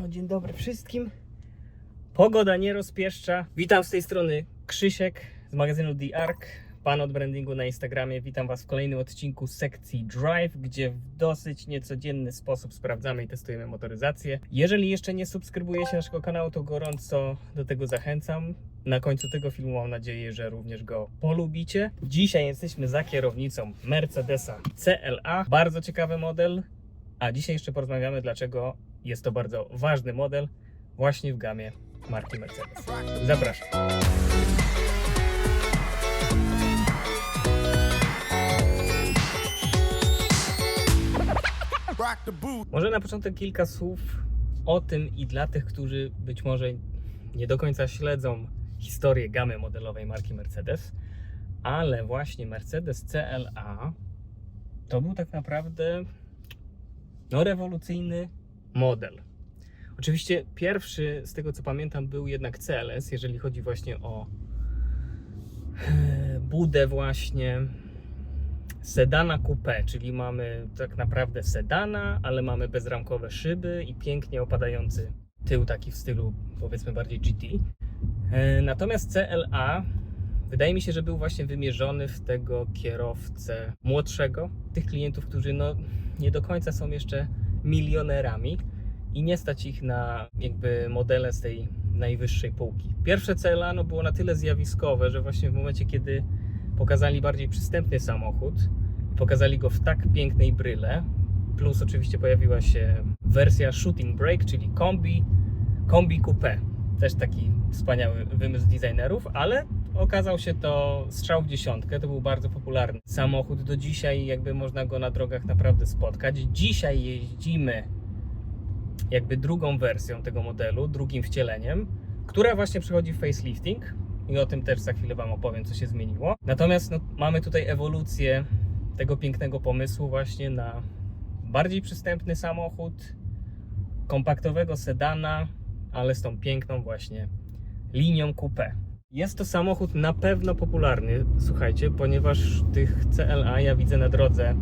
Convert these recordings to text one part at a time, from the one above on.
No, dzień dobry wszystkim. Pogoda nie rozpieszcza. Witam z tej strony Krzysiek z magazynu The Ark, pan od brandingu na Instagramie. Witam Was w kolejnym odcinku sekcji Drive, gdzie w dosyć niecodzienny sposób sprawdzamy i testujemy motoryzację. Jeżeli jeszcze nie subskrybujecie naszego kanału, to gorąco do tego zachęcam. Na końcu tego filmu mam nadzieję, że również go polubicie. Dzisiaj jesteśmy za kierownicą Mercedesa CLA. Bardzo ciekawy model. A dzisiaj jeszcze porozmawiamy, dlaczego jest to bardzo ważny model właśnie w gamie marki Mercedes. Zapraszam. Może na początek kilka słów o tym i dla tych, którzy być może nie do końca śledzą historię gamy modelowej marki Mercedes, ale właśnie Mercedes CLA to był tak naprawdę no, rewolucyjny model. Oczywiście pierwszy, z tego co pamiętam, był jednak CLS, jeżeli chodzi właśnie o e, budę właśnie sedana coupé, czyli mamy tak naprawdę sedana, ale mamy bezramkowe szyby i pięknie opadający tył taki w stylu powiedzmy bardziej GT. E, Natomiast CLA wydaje mi się, że był właśnie wymierzony w tego kierowcę młodszego, tych klientów, którzy no nie do końca są jeszcze milionerami i nie stać ich na jakby modele z tej najwyższej półki. Pierwsze CLA no, było na tyle zjawiskowe, że właśnie w momencie, kiedy pokazali bardziej przystępny samochód, pokazali go w tak pięknej bryle, plus oczywiście pojawiła się wersja Shooting Brake, czyli kombi, kombi coupé. Też taki wspaniały wymysł designerów, ale okazał się to strzał w dziesiątkę. To był bardzo popularny samochód. Do dzisiaj jakby można go na drogach naprawdę spotkać. Dzisiaj jeździmy jakby drugą wersją tego modelu, drugim wcieleniem, która właśnie przechodzi facelifting i o tym też za chwilę Wam opowiem, co się zmieniło. Natomiast no, mamy tutaj ewolucję tego pięknego pomysłu właśnie na bardziej przystępny samochód, kompaktowego sedana, ale z tą piękną właśnie linią coupé. Jest to samochód na pewno popularny, słuchajcie, ponieważ tych CLA ja widzę na drodze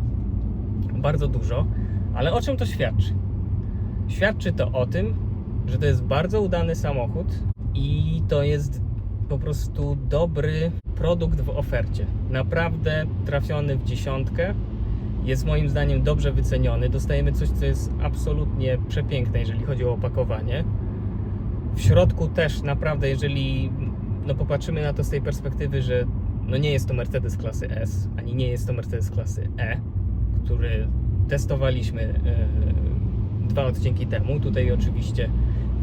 bardzo dużo, ale o czym to świadczy? Świadczy to o tym, że to jest bardzo udany samochód i to jest po prostu dobry produkt w ofercie. Naprawdę trafiony w dziesiątkę. Jest moim zdaniem dobrze wyceniony. Dostajemy coś, co jest absolutnie przepiękne, jeżeli chodzi o opakowanie. W środku też naprawdę, jeżeli no, popatrzymy na to z tej perspektywy, że no nie jest to Mercedes klasy S, ani nie jest to Mercedes klasy E, który testowaliśmy yy, dwa odcinki temu. Tutaj oczywiście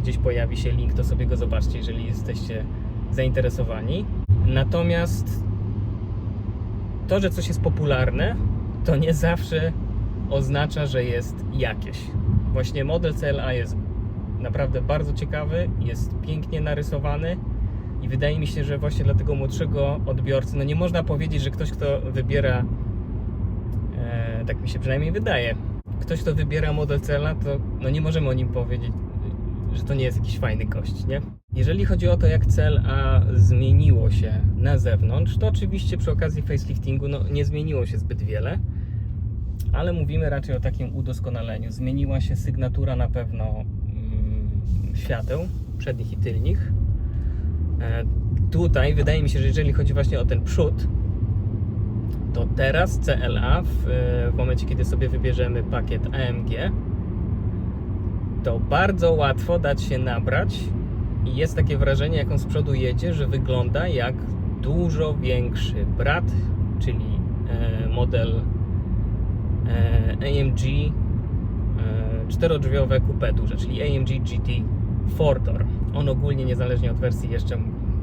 gdzieś pojawi się link, to sobie go zobaczcie, jeżeli jesteście zainteresowani. Natomiast to, że coś jest popularne, to nie zawsze oznacza, że jest jakieś. Właśnie model CLA jest naprawdę bardzo ciekawy, jest pięknie narysowany i wydaje mi się, że właśnie dla tego młodszego odbiorcy, no nie można powiedzieć, że ktoś, kto wybiera, e, tak mi się przynajmniej wydaje, ktoś, kto wybiera model CLA, to no nie możemy o nim powiedzieć, że to nie jest jakiś fajny gość, nie? Jeżeli chodzi o to, jak CLA zmieniło się na zewnątrz, to oczywiście przy okazji faceliftingu no, nie zmieniło się zbyt wiele, ale mówimy raczej o takim udoskonaleniu. Zmieniła się sygnatura na pewno mm, świateł przednich i tylnych. E, tutaj wydaje mi się, że jeżeli chodzi właśnie o ten przód, to teraz CLA w, w momencie, kiedy sobie wybierzemy pakiet AMG, to bardzo łatwo dać się nabrać i jest takie wrażenie, jak on z przodu jedzie, że wygląda jak dużo większy brat, czyli e, model e, AMG e, czterodrzwiowe coupe duże, czyli AMG GT 4-door. On ogólnie, niezależnie od wersji, jeszcze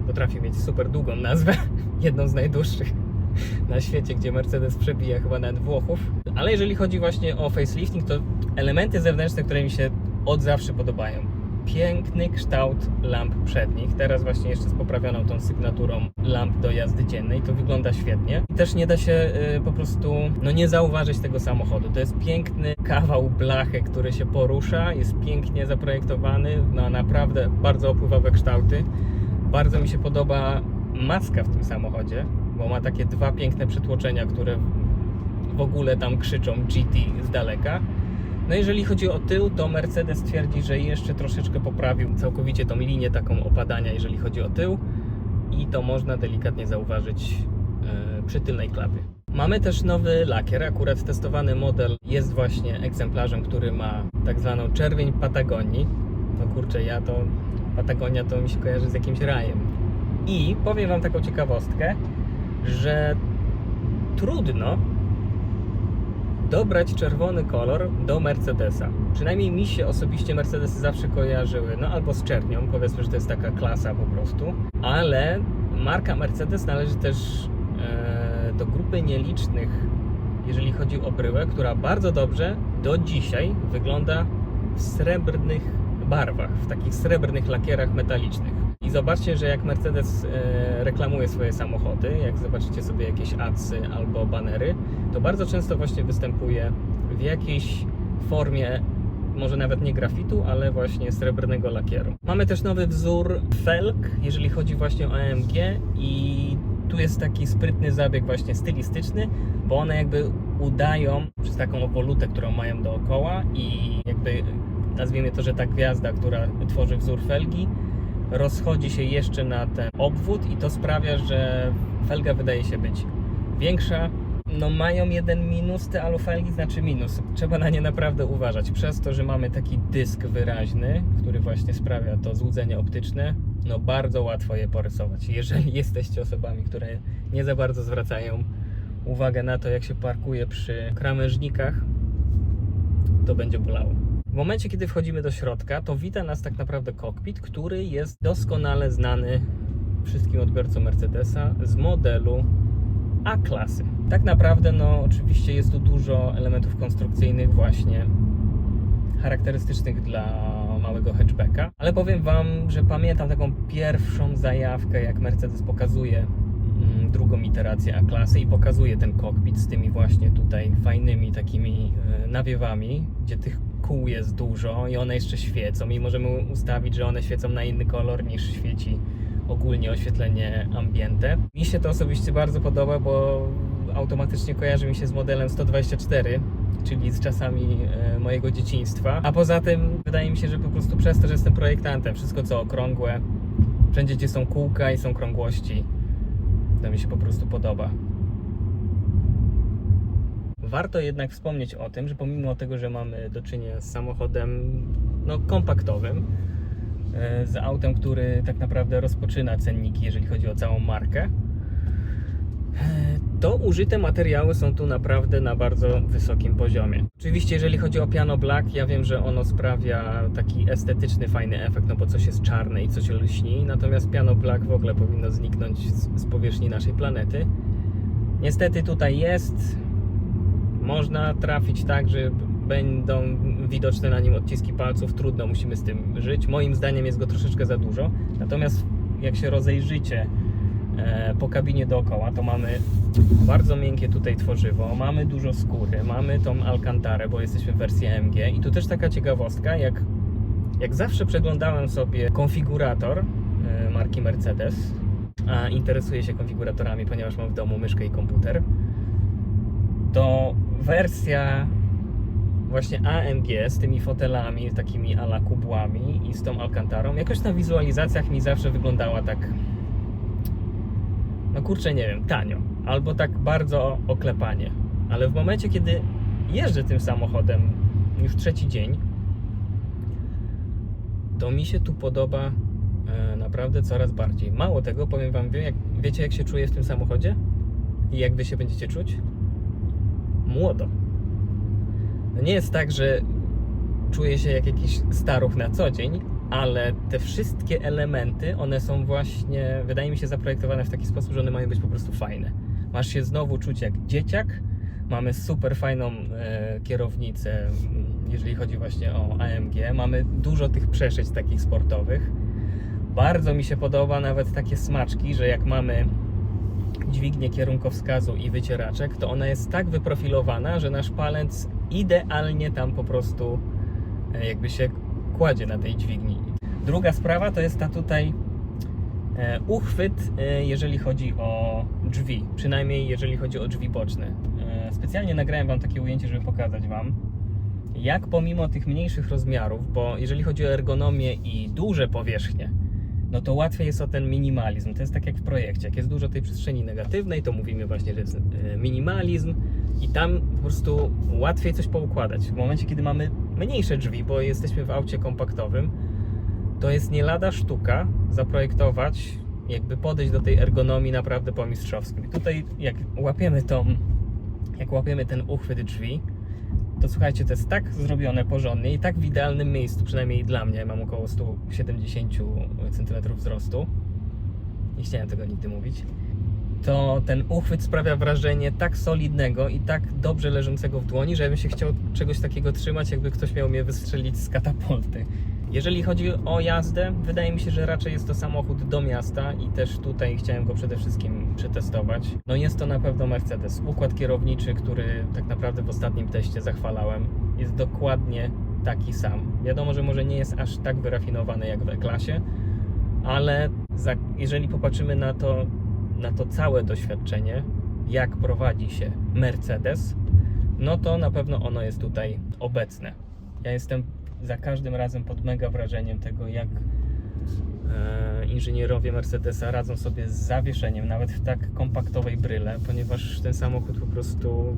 potrafi mieć super długą nazwę, jedną z najdłuższych na świecie, gdzie Mercedes przebija chyba nawet Włochów. Ale jeżeli chodzi właśnie o facelifting, to elementy zewnętrzne, które mi się od zawsze podobają. Piękny kształt lamp przednich. Teraz właśnie jeszcze z poprawioną tą sygnaturą lamp do jazdy dziennej. To wygląda świetnie. Też nie da się y, po prostu no nie zauważyć tego samochodu. To jest piękny kawał blachy, który się porusza. Jest pięknie zaprojektowany. Na naprawdę bardzo opływowe kształty. Bardzo mi się podoba maska w tym samochodzie, bo ma takie dwa piękne przytłoczenia, które w ogóle tam krzyczą GT z daleka. No jeżeli chodzi o tył, to Mercedes twierdzi, że jeszcze troszeczkę poprawił całkowicie tą linię taką opadania, jeżeli chodzi o tył i to można delikatnie zauważyć e, przy tylnej klapie. Mamy też nowy lakier, akurat testowany model jest właśnie egzemplarzem, który ma tak zwaną czerwień Patagonii. No kurczę, ja to Patagonia to mi się kojarzy z jakimś rajem. I powiem Wam taką ciekawostkę, że trudno dobrać czerwony kolor do Mercedesa. Przynajmniej mi się osobiście Mercedesy zawsze kojarzyły, no albo z czernią, powiedzmy, że to jest taka klasa po prostu, ale marka Mercedes należy też e, do grupy nielicznych, jeżeli chodzi o bryłę, która bardzo dobrze do dzisiaj wygląda w srebrnych barwach, w takich srebrnych lakierach metalicznych. I zobaczcie, że jak Mercedes e, reklamuje swoje samochody, jak zobaczycie sobie jakieś adsy albo banery, to bardzo często właśnie występuje w jakiejś formie, może nawet nie grafitu, ale właśnie srebrnego lakieru. Mamy też nowy wzór felg, jeżeli chodzi właśnie o AMG i tu jest taki sprytny zabieg właśnie stylistyczny, bo one jakby udają przez taką obwolutę, którą mają dookoła i jakby nazwijmy to, że ta gwiazda, która tworzy wzór felgi, rozchodzi się jeszcze na ten obwód i to sprawia, że felga wydaje się być większa. No mają jeden minus te alufelgi, znaczy minus. Trzeba na nie naprawdę uważać. Przez to, że mamy taki dysk wyraźny, który właśnie sprawia to złudzenie optyczne, no bardzo łatwo je porysować. Jeżeli jesteście osobami, które nie za bardzo zwracają uwagę na to, jak się parkuje przy krawężnikach, to będzie bolało. W momencie, kiedy wchodzimy do środka, to wita nas tak naprawdę kokpit, który jest doskonale znany wszystkim odbiorcom Mercedesa z modelu A-klasy. Tak naprawdę, no oczywiście jest tu dużo elementów konstrukcyjnych właśnie charakterystycznych dla małego hatchbacka, ale powiem Wam, że pamiętam taką pierwszą zajawkę, jak Mercedes pokazuje mm, drugą iterację A-klasy i pokazuje ten kokpit z tymi właśnie tutaj fajnymi takimi e, nawiewami, gdzie tych kół jest dużo i one jeszcze świecą i możemy ustawić, że one świecą na inny kolor niż świeci ogólnie oświetlenie ambiente. Mi się to osobiście bardzo podoba, bo automatycznie kojarzy mi się z modelem 124, czyli z czasami e, mojego dzieciństwa. A poza tym wydaje mi się, że po prostu przez to, że jestem projektantem, wszystko co okrągłe, wszędzie gdzie są kółka i są krągłości, to mi się po prostu podoba. Warto jednak wspomnieć o tym, że pomimo tego, że mamy do czynienia z samochodem no, kompaktowym, e, z autem, który tak naprawdę rozpoczyna cenniki, jeżeli chodzi o całą markę, e, to użyte materiały są tu naprawdę na bardzo wysokim poziomie. Oczywiście, jeżeli chodzi o piano black, ja wiem, że ono sprawia taki estetyczny, fajny efekt, no bo coś jest czarne i coś lśni, natomiast piano black w ogóle powinno zniknąć z, z powierzchni naszej planety. Niestety tutaj jest, można trafić tak, że będą widoczne na nim odciski palców. Trudno, musimy z tym żyć. Moim zdaniem jest go troszeczkę za dużo. Natomiast jak się rozejrzycie po kabinie dookoła, to mamy bardzo miękkie tutaj tworzywo, mamy dużo skóry, mamy tą alkantarę, bo jesteśmy w wersji AMG. I tu też taka ciekawostka, jak, jak zawsze przeglądałem sobie konfigurator e, marki Mercedes, a interesuję się konfiguratorami, ponieważ mam w domu myszkę i komputer to wersja właśnie AMG z tymi fotelami, takimi ala kubłami i z tą alkantarą, jakoś na wizualizacjach mi zawsze wyglądała tak no kurczę, nie wiem, tanio, albo tak bardzo oklepanie. Ale w momencie, kiedy jeżdżę tym samochodem już trzeci dzień, to mi się tu podoba e, naprawdę coraz bardziej. Mało tego, powiem Wam, wie, jak, wiecie jak się czuję w tym samochodzie? I jak Wy się będziecie czuć? młodo. No nie jest tak, że czuję się jak jakiś staruch na co dzień, ale te wszystkie elementy, one są właśnie, wydaje mi się, zaprojektowane w taki sposób, że one mają być po prostu fajne. Masz się znowu czuć jak dzieciak, mamy super fajną e, kierownicę, mm, jeżeli chodzi właśnie o AMG, mamy dużo tych przeszyć takich sportowych. Bardzo mi się podoba nawet takie smaczki, że jak mamy dźwignię kierunkowskazu i wycieraczek, to ona jest tak wyprofilowana, że nasz palec idealnie tam po prostu e, jakby się kładzie na tej dźwigni. Druga sprawa to jest ta tutaj e, uchwyt, e, jeżeli chodzi o drzwi, przynajmniej jeżeli chodzi o drzwi boczne. Specjalnie nagrałem Wam takie ujęcie, żeby pokazać Wam, jak pomimo tych mniejszych rozmiarów, bo jeżeli chodzi o ergonomię i duże powierzchnie, no to łatwiej jest o ten minimalizm. To jest tak jak w projekcie. Jak jest dużo tej przestrzeni negatywnej, to mówimy właśnie, że jest e, minimalizm i tam po prostu łatwiej coś poukładać. W momencie, kiedy mamy mniejsze drzwi, bo jesteśmy w aucie kompaktowym, to jest nie lada sztuka zaprojektować, jakby podejść do tej ergonomii naprawdę po mistrzowskim. I tutaj jak łapiemy tą, jak łapiemy ten uchwyt drzwi, to słuchajcie, to jest tak zrobione porządnie i tak w idealnym miejscu, przynajmniej dla mnie, mam około 170 cm wzrostu. Nie chciałem tego nigdy mówić. To ten uchwyt sprawia wrażenie tak solidnego i tak dobrze leżącego w dłoni, że ja bym się chciał czegoś takiego trzymać, jakby ktoś miał mnie wystrzelić z katapulty. Jeżeli chodzi o jazdę, wydaje mi się, że raczej jest to samochód do miasta i też tutaj chciałem go przede wszystkim przetestować. No jest to na pewno Mercedes. Układ kierowniczy, który tak naprawdę w ostatnim teście zachwalałem, jest dokładnie taki sam. Wiadomo, że może nie jest aż tak wyrafinowany jak w E-klasie, ale za, jeżeli popatrzymy na to, na to całe doświadczenie, jak prowadzi się Mercedes, no to na pewno ono jest tutaj obecne. Ja jestem za każdym razem pod mega wrażeniem tego, jak e, inżynierowie Mercedesa radzą sobie z zawieszeniem, nawet w tak kompaktowej bryle, ponieważ ten samochód po prostu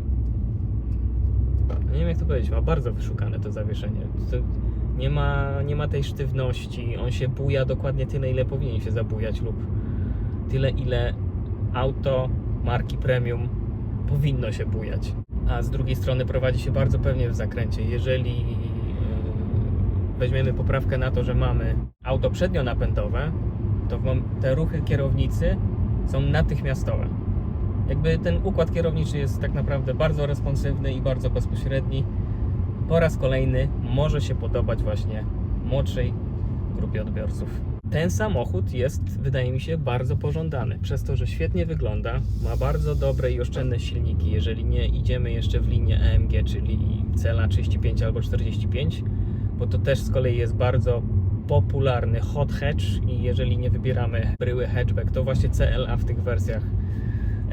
nie wiem jak to powiedzieć, ma bardzo wyszukane to zawieszenie. To nie, ma, nie ma tej sztywności, on się buja dokładnie tyle, ile powinien się zabujać lub tyle, ile auto marki premium powinno się bujać. A z drugiej strony prowadzi się bardzo pewnie w zakręcie. Jeżeli weźmiemy poprawkę na to, że mamy auto przednionapędowe, to te ruchy kierownicy są natychmiastowe. Jakby ten układ kierowniczy jest tak naprawdę bardzo responsywny i bardzo bezpośredni. Po raz kolejny może się podobać właśnie młodszej grupie odbiorców. Ten samochód jest, wydaje mi się, bardzo pożądany. Przez to, że świetnie wygląda, ma bardzo dobre i oszczędne silniki. Jeżeli nie idziemy jeszcze w linię AMG, czyli CLA 35 albo 45, bo to też z kolei jest bardzo popularny hot hatch i jeżeli nie wybieramy bryły hatchback, to właśnie CLA w tych wersjach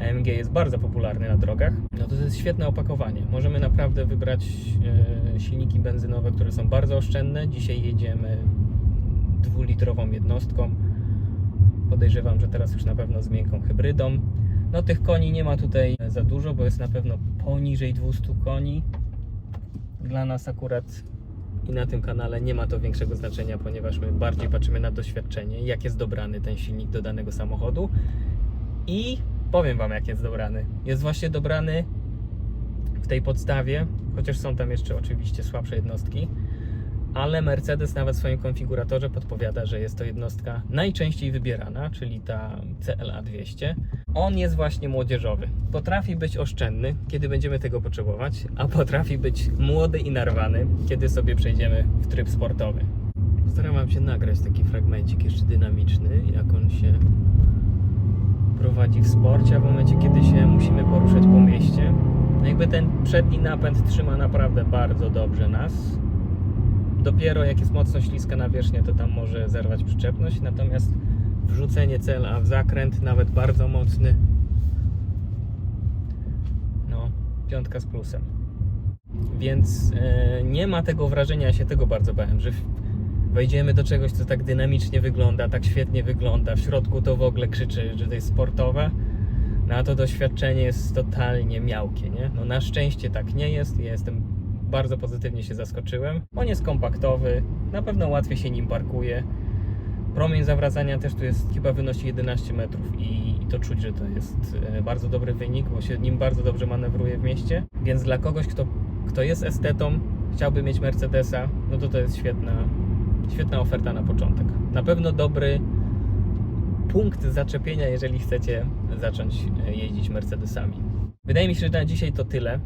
AMG jest bardzo popularny na drogach, no to to jest świetne opakowanie. Możemy naprawdę wybrać e, silniki benzynowe, które są bardzo oszczędne. Dzisiaj jedziemy dwulitrową jednostką. Podejrzewam, że teraz już na pewno z miękką hybrydą. No tych koni nie ma tutaj za dużo, bo jest na pewno poniżej 200 koni. Dla nas akurat i na tym kanale nie ma to większego znaczenia, ponieważ my bardziej patrzymy na doświadczenie, jak jest dobrany ten silnik do danego samochodu. I powiem Wam, jak jest dobrany. Jest właśnie dobrany w tej podstawie, chociaż są tam jeszcze oczywiście słabsze jednostki, ale Mercedes nawet w swoim konfiguratorze podpowiada, że jest to jednostka najczęściej wybierana, czyli ta CLA 200. On jest właśnie młodzieżowy. Potrafi być oszczędny, kiedy będziemy tego potrzebować, a potrafi być młody i narwany, kiedy sobie przejdziemy w tryb sportowy. Staram się nagrać taki fragmencik jeszcze dynamiczny, jak on się prowadzi w sporcie, a w momencie, kiedy się musimy poruszać po mieście. No jakby ten przedni napęd trzyma naprawdę bardzo dobrze nas. Dopiero jak jest mocno śliska nawierzchnia, to tam może zerwać przyczepność, natomiast wrzucenie CLA w zakręt, nawet bardzo mocny, no, piątka z plusem. Więc e, nie ma tego wrażenia, ja się tego bardzo bałem, że wejdziemy do czegoś, co tak dynamicznie wygląda, tak świetnie wygląda, w środku to w ogóle krzyczy, że to jest sportowe, no a to doświadczenie jest totalnie miałkie, nie? No na szczęście tak nie jest, ja jestem bardzo pozytywnie się zaskoczyłem. On jest kompaktowy, na pewno łatwiej się nim parkuje. Promień zawracania też tu jest, chyba wynosi 11 metrów i, i to czuć, że to jest e, bardzo dobry wynik, bo się nim bardzo dobrze manewruje w mieście. Więc dla kogoś, kto, kto jest estetą, chciałby mieć Mercedesa, no to to jest świetna, świetna oferta na początek. Na pewno dobry punkt zaczepienia, jeżeli chcecie zacząć e, jeździć Mercedesami. Wydaje mi się, że na dzisiaj to tyle.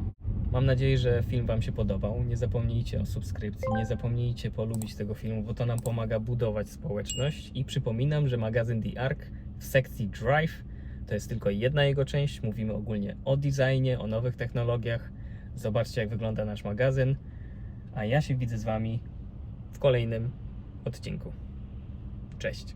Mam nadzieję, że film Wam się podobał. Nie zapomnijcie o subskrypcji, nie zapomnijcie polubić tego filmu, bo to nam pomaga budować społeczność. I przypominam, że magazyn The Ark w sekcji Drive to jest tylko jedna jego część. Mówimy ogólnie o designie, o nowych technologiach. Zobaczcie, jak wygląda nasz magazyn. A ja się widzę z Wami w kolejnym odcinku. Cześć.